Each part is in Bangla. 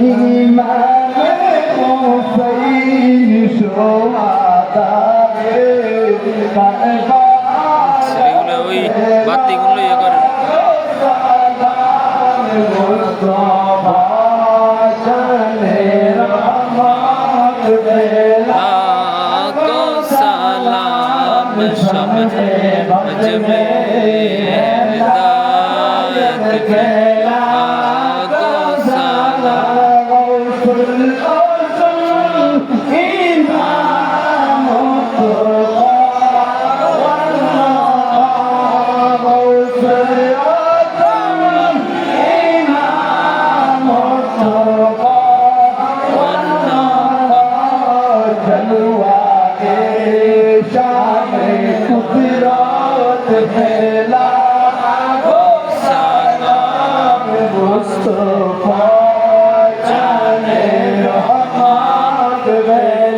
ইমাম হুসাইন সোহাদারে সেগুলো ওই বাতিগুলো ইয়ে করেন Ajmer,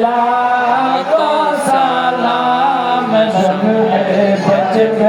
लाखो सलाम समझ में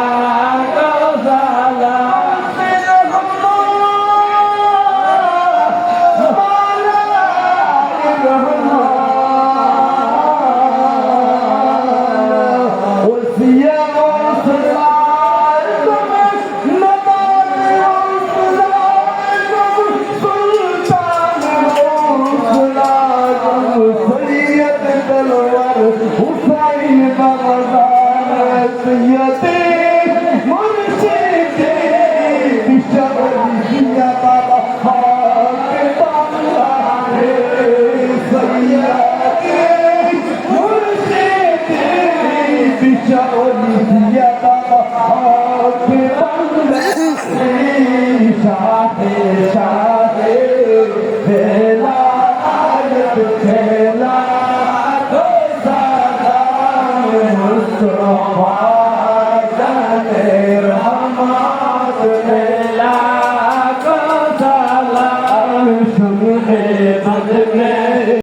Aisha